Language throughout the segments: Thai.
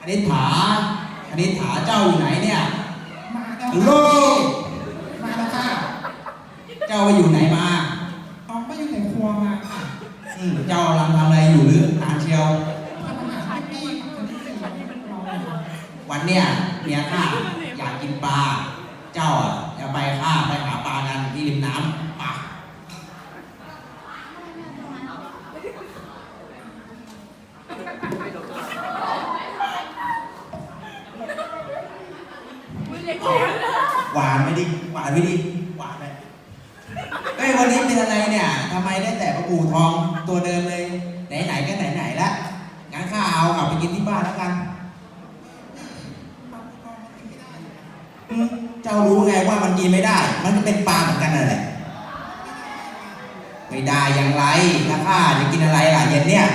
อนิษฐาอนิษฐาเจ้าอยู่ไหนเนี่ยโลก หวานไม่ดีหวานไม่ดีหวานเลยเฮ้ยวันนี้เป็นอะไรเนี่ยทำไมได้แต่ประปูทองตัวเดิมเลยไหนๆก็ไหนๆละงั้นข้าเอากลัไปกินที่บ้านแล้วกันเจ้ารู้ไงว่ามันกินไม่ได้ มันเป็นปลาเหมือนกันนั่นแหละไม่ได้อย่างไรถ้าข้าจะกินอะไรล่ะเย็นเนี่ย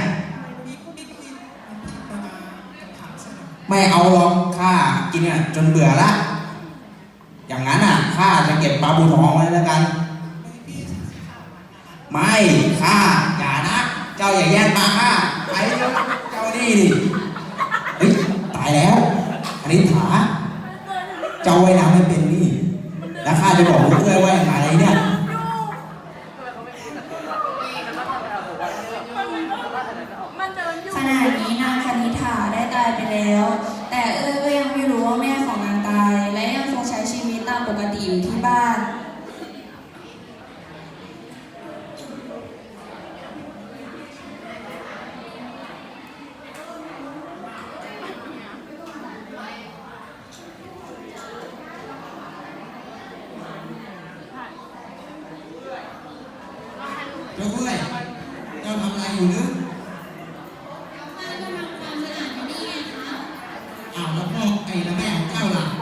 ไม่เอาหรอกข้ากินเนี่ยจนเบื่อละ อย่างนั้นอะข้าจะเก็บปลาบูทองไว้แล้วกัน ไม่ข้าอย่านะเจ้าอย่าแย่งปลาข้าไปเจ้าเจ้นี่ดิเฮ้ยตายแล้วคณิษฐาเจ้าไว้น้ำไม่เป็นนี่แล้วข้าจะบอกลูกด้นว่าอย่างไรเนี่ย อกไอ้ละแม่ของเจ้าหลาง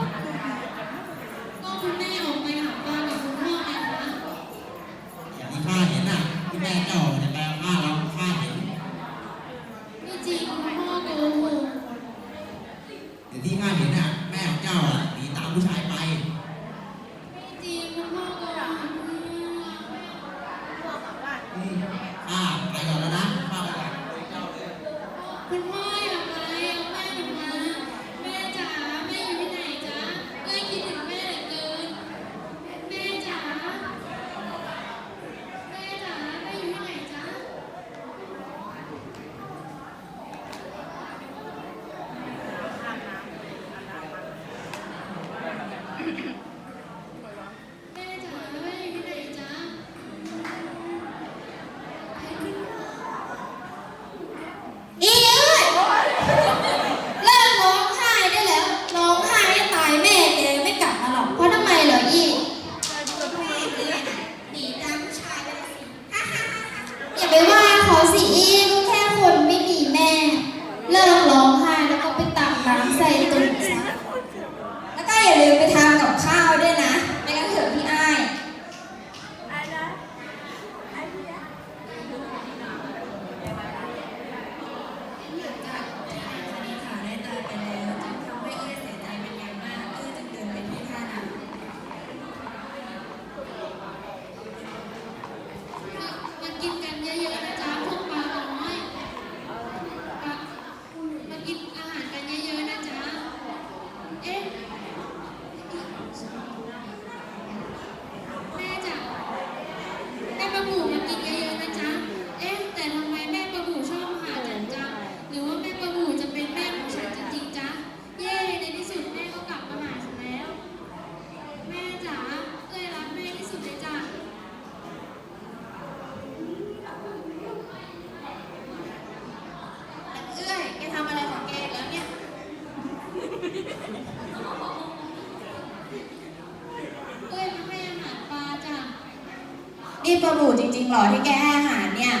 นี่ปลาบูจริงๆหรอที่แกให้อาหารเนี่ย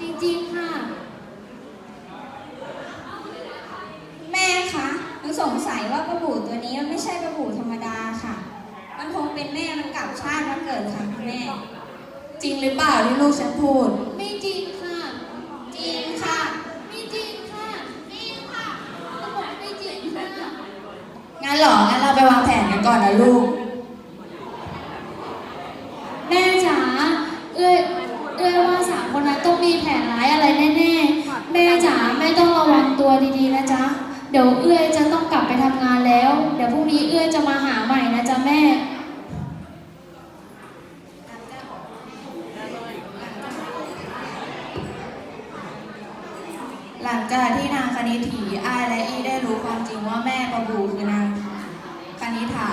จริงๆค่ะ แม่คะหนูสงสัยว่าปลาบูตัวนี้มันไม่ใช่ปลาบูธรรมดาค่ะ มันคงเป็นแม่มันกลับชาติมาเกิดค่ะคุณแม่ จริงหรือเปล่าที่ลูกฉันพูด ไม่จริงค่ะ จริงค่ะ ไม่จริงค่ะ จริงค่ะก็บอกไม่จริงค่ะ งั้นเหรอ งั้นเราไปวางแผนกันก่อนนะลูก แม่จ๋า เอ้ย เอ้ยว่าสามคนนั้นต้องมีแผนร้ายอะไรแน่ๆ แม่จ๋าไม่ต้องระวังตัวดีๆนะจ๊ะ เดี๋ยวเอ้ยจะต้องกลับไปทำงานแล้ว เดี๋ยวพรุ่งนี้เอ้ยจะมาหาใหม่นะจ๊ะแม่ หลังจากที่นางคณิถีอ้ายและอีได้รู้ความจริงว่าแม่ปะบูคือนางคณิฐา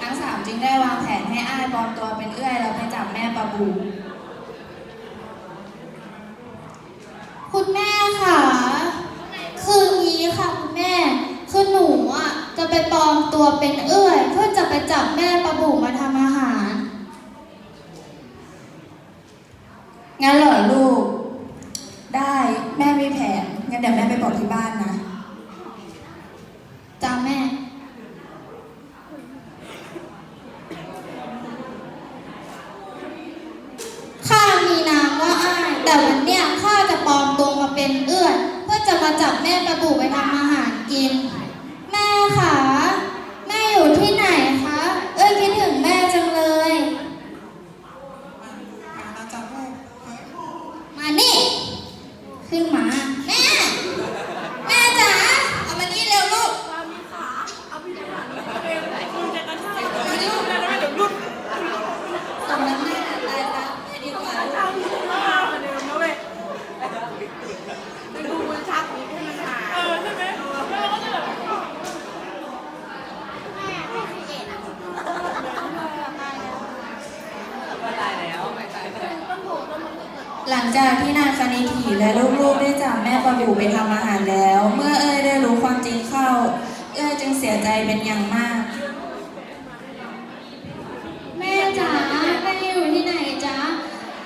ทั้งสามจึงได้วางแผนให้อ้ายปลอมตัวเป็นเอื้อยแล้วไปจับแม่ปะบู คุณแม่ค่ะ คืองี้ค่ะคุณแม่ คือหนูอะจะไปปลอม ตัวเป็นเอื้อย เพื่อจะไปจับแม่ปลาบูมาทำอาหาร งั้นเหรอลูก ได้แม่มีแผนงั้นเดี๋ยวแม่ไปบอกที่บ้านนะ จ้าแม่ ข้ามีนามว่าอ้าย แต่วันเนี้ยข้าจะปลอมตัวมาเป็นเอื้อย เพื่อจะมาจับแม่ปลาบูไปทำอาหารกิน แม่คะแม่อยู่ที่ไหนคะ เอ้ยคิดถึงแม่จังเลย มาแล้วจ้ะลูกเฮ้ย มานี่ ขึ้นมา แม่ แม่จ๋า เอามานี่เร็วลูก สมน้ำหน้าตายซะไม่ดีกว่าลูก หลังจากที่นางคณิถีและลูกๆได้จับแม่ ปลาบูไปทำอาหารแล้ว เมื่อเอ้ยได้รู้ความจริงเข้า เอ้ยจึงเสียใจเป็นอย่างมาก แม่จ๋าแม่อยู่ที่ไหนจ๊ะ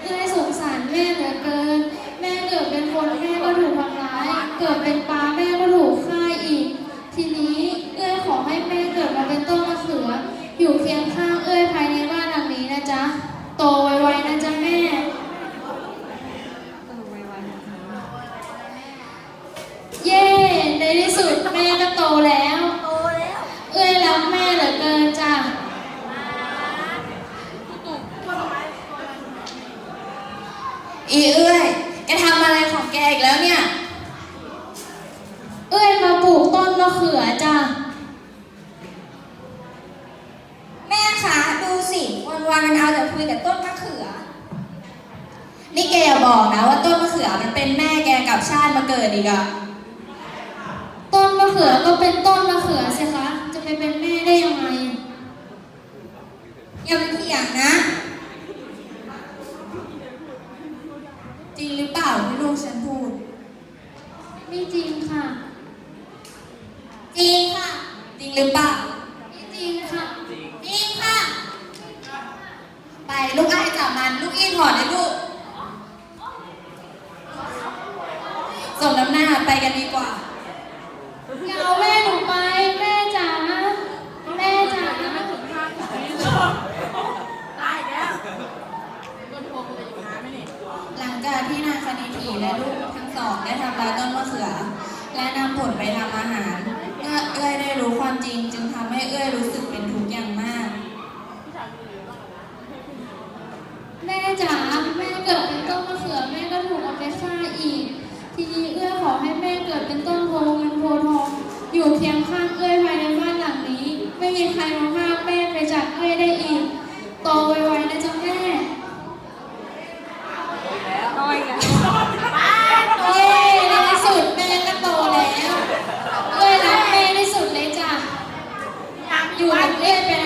เอ้ยสงสารแม่เหลือเกิน แม่เกิดเป็นคนแม่ก็ถูกทำร้าย เกิดเป็นปลาแม่ก็ถูกฆ่าอีก ทีนี้เอ้ยขอให้แม่เกิดมาเป็นต้นมะเขือ อยู่เคียงข้างเอ้ยภายใน เลยรู้สึกเป็นทุกข์อย่างมาก แม่จ๋าแม่เกิดเป็นต้นมะเขือแม่ก็ถูกเอาไปฆ่าอีก ทีนี้เอื้อขอให้แม่เกิดเป็นต้นโพเงินโพทอง อยู่เคียงข้างเอื้อภายในบ้านหลังนี้ ไม่มีใครมาห้ามแม่ไปจากเอื้อได้อีกโตไว you are living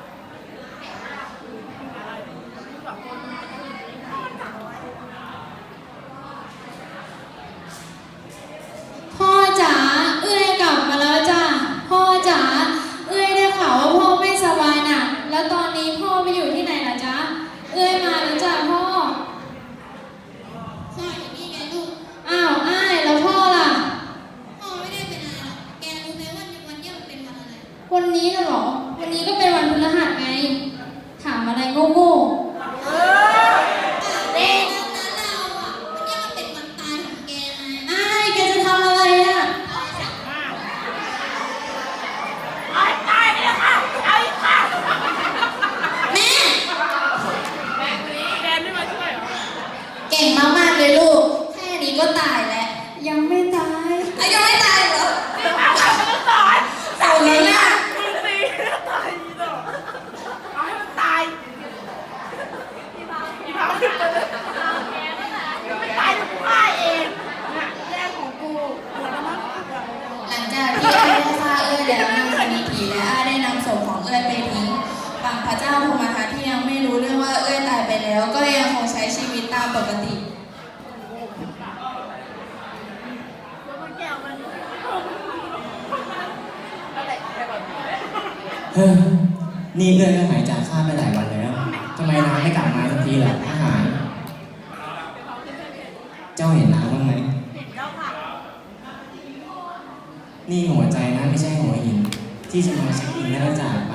보고 าปกติเฮ้นี่เอื้อยก็หายจากข้าไปหลายวันแล้วทำไมน้าไม่กลับมาทันทีล่ะถ้หาย เจ้าเห็นน้าบ้างไหม นี่หัวใจนะไม่ใช่หัวหิน ที่จะมาเช็คอินแล้วจากไป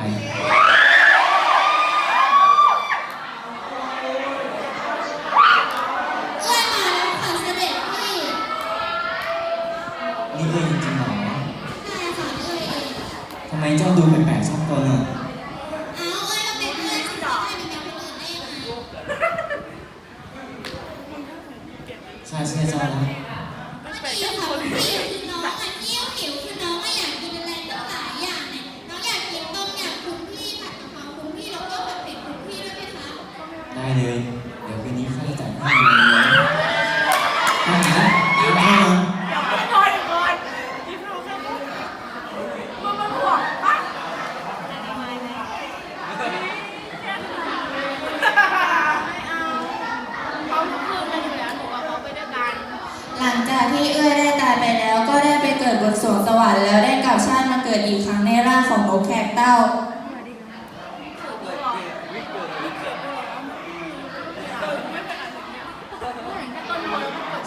还是走了那你 ร่างของนกแขกเต้า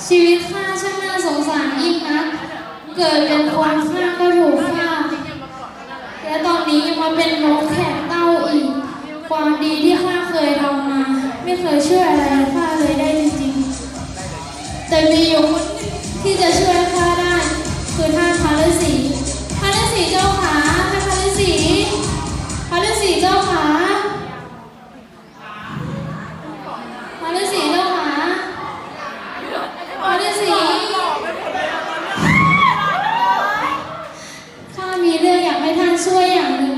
ชีวิตข้าช่างน่าสงสารยิ่งนัก เกิดเป็นคนข้าก็ถูกฆ่า และตอนนี้ยังมาเป็นนกแขกเต้าอีก ความดีที่ข้าเคยทำมา ไม่เคยช่วยอะไรข้าเลยได้จริงๆ แต่มีอยู่คนที่จะช่วยข้าได้ คือท่าน ให้ท่านช่วยอย่างหนึ่ง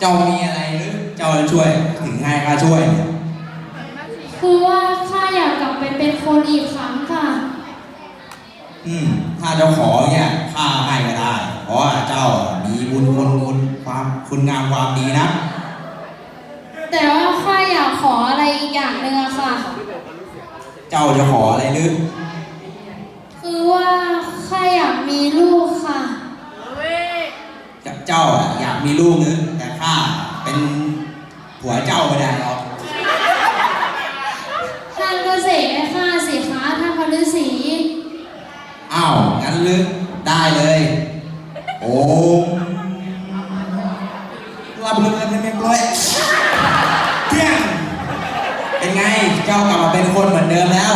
เจ้ามีอะไรหรือเจ้าจะช่วย ถึงให้ข้าช่วยเนี่ยคือว่าข้าอยากกลับไปเป็นคนอีกครั้งค่ะ อืม ถ้าเจ้าขอเนี่ยข้าให้ก็ได้ เพราะว่าเจ้ามีบุญคุณคุณความคุณงามความดีนะ แต่ว่าข้าอยากขออะไรอีกอย่างหนึ่งอะค่ะ เจ้าจะขออะไรหรือคือว่าข้าอยากมีลูกค่ะ เจ้าอะอยากมีลูกนึกแต่ข้าเป็นผัวเจ้าไม่ได้หรอกท่านก็เสกให้ข้าสิคะท่านพระฤาษีอ้าวงั้นลึกได้เลย โอ้รับเงินเงินไม่ปล่อยเพียงเป็นไงเจ้ากลับมาเป็นคนเหมือนเดิมแล้ว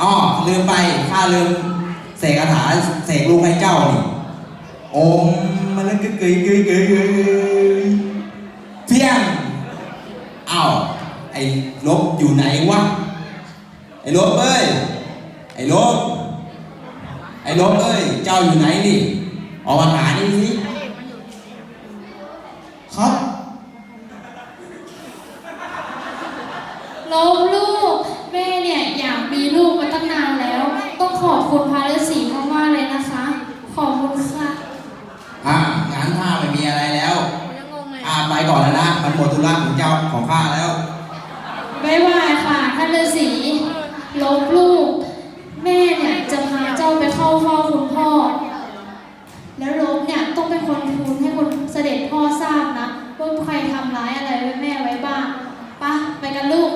อ๋อลืมไปข้าลืมเสกคาถาเสกลูกให้เจ้านี่โอมมั นเลยกึกกึยกึยกึยกึยเพียงอ้าวไอ้ลบอยู่ไหนวะไอ้ลบเอ้ยไอ้ลบไอ้รถเอ้ยเจ้าอยู่ไหนดิออกมาหานี่สิครับลบลูกแม่เนี่ยอยากมีลูกมาตั้งนานแล้ว ต้องขอบคุณพระฤาษีมากๆเลยนะคะ ขอบคุณค่ะ อะงานข้าไม่มีอะไรแล้วอ่าไปก่อนแล้วนะ มันหมดธุระของเจ้าของข้าแล้วบ๊ายบายค่ะท่านฤาษีลบลูก แม่เนี่ยจะพาเจ้าไปเข้าเฝ้าคุณพ่อ แล้วลบเนี่ยต้องเป็นคนทูลให้คนเสด็จพ่อทราบนะว่าใครทำร้ายอะไรไว้แม่ไว้บ้างไปะไปกันลูก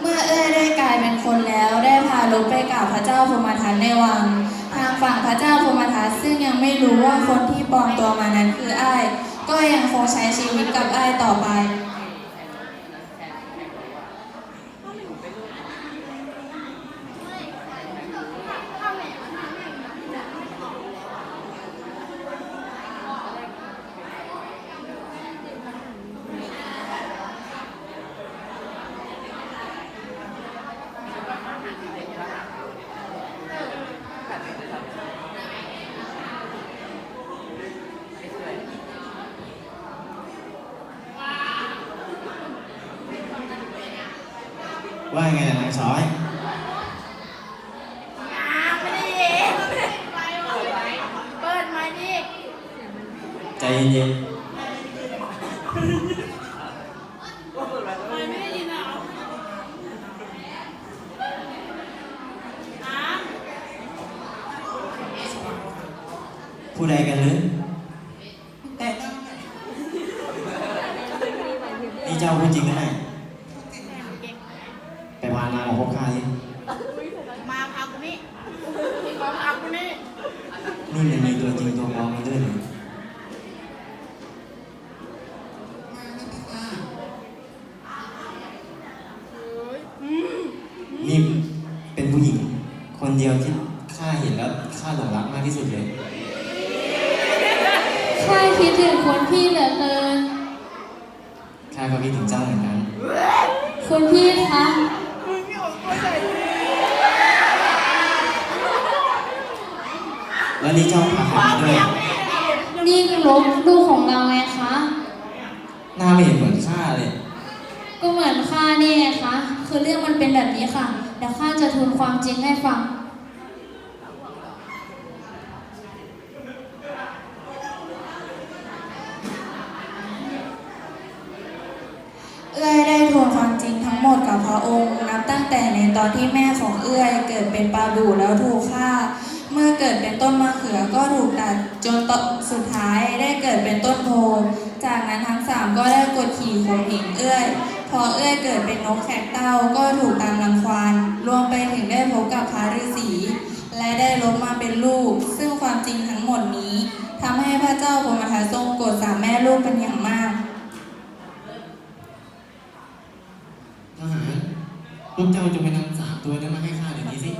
เมื่อเอ้ยได้กลายเป็นคนแล้วได้พาลบไปกราบพระเจ้าพรหมทัตในวังทางฝั่งพระเจ้าพรมทัตซึ่งยังไม่รู้ว่าคนที่ปลอมตัวมานั้นคืออ้าย ก็ยังคงใช้ชีวิตกับอ้ายต่อไป ว่าไงล่ะนางสอย ไม่ได้ยินเปิดมาดิ ใจเย็น ไม่ได้ยินเหรอผู้ใดกันหรือนี่เจ้าพูดจริงนะเนี่ยไปพานางของพวกข้าดิ มาพักกูนี่มาพักกูนี่ นี่มันมีตัวจริงตัวปลอมมาด้วยเหรอนี่เป็นผู้หญิง คนเดียวที่ข้าเห็นแล้วข้าหลงรักมากที่สุดเลย ข้า คิดถึงคนพี่เหลือเกินข้าก็คิดถึงเจ้าเหมือนกัน คุณพี่คะแล้วนี่เจ้าพาใครมาด้วยนี่ลบลูกของเราไงคะ หน้าไม่เห็นเหมือนข้าเลย ก็เหมือนข้านี่ไงคะ คือเรื่องมันเป็นแบบนี้ค่ะ เดี๋ยวข้าจะทูลความจริงให้ฟังเอ้ยได้ทวนความจริงทั้ง หมดกับพระองค์นับตั้ง แต่ในตอนที่แม่ของเอื้อยเกิดเป็นปลาบูแล้วถูกฆ่า เมื่อเกิดเป็นต้นมะเขือก็ถูกตัดจนสุดท้ายได้เกิดเป็นต้นโพจากนั้นทั้งสามก็ได้กดขี่ข่มเหงเอื้อยพอเอื้อยเกิดเป็นนกแขกเต้าก็ถูกตามรังควานรวมไปถึงได้พบกับพระฤาษีและได้ลบมาเป็นลูก ซึ่งความจริงทั้งหมดนี้ทำให้พระเจ้าพรมทัตทรงโกรธสามแม่ลูกเป็นอย่างมาก ทหาร พวกเจ้าจงไปนำสามตัวนั้นมาให้ข้าเดี๋ยวนี้สิ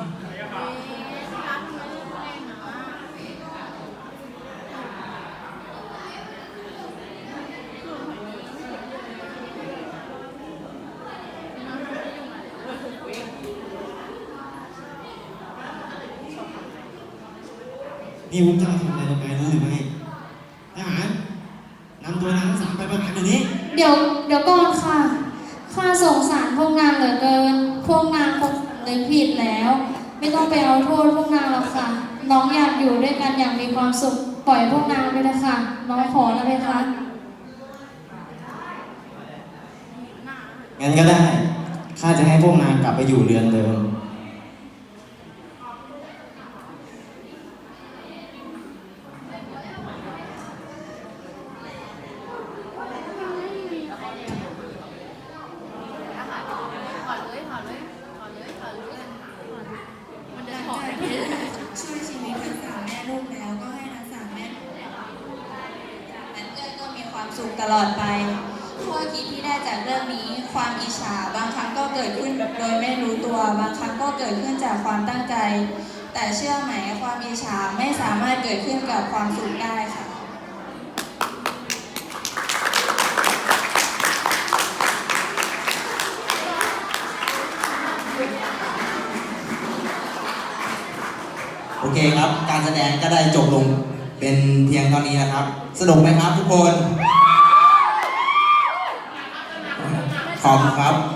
นี่พวกเจ้าทำอะไรลงไปรู้หรือไม่ทหารนำตัวนางทั้งสามไปประหารเดี๋ยวนี้ เดี๋ยว เดี๋ยวก่อนค่ะ ข้าสงสารพวกนางเหลือเกิน พวกนางคงเลยผิดแล้ว ไม่ต้องไปเอาโทษพวกนางหรอกค่ะ น้องอยากอยู่ด้วยกันอย่างมีความสุข ปล่อยพวกนางไปเลยค่ะ น้องขอแล้วเลยค่ะ งั้นก็ได้ ข้าจะให้พวกนางกลับไปอยู่เรือนเดิม ช่วยชีวิตทั้งสามแม่ลูกแล้วก็ให้ทั้งสามแม่ลูกจากนั้นเอ้ยก็มีความ สุขตลอดไปข้อคิดที่ได้จากเรื่องนี้ ความอิจฉาบางครั้งก็เกิดขึ้นโดยไม่รู้ตัว บางครั้งก็เกิดขึ้นจากความตั้งใจ แต่เชื่อไหมความอิจฉาไม่สามารถเกิดขึ้นกับความสุขได้ค่ะโอเคครับ การแสดงก็ได้จบลงเป็นเพียงเท่านี้นะครับ สนุกไหมครับทุกคน ขอบคุณครับ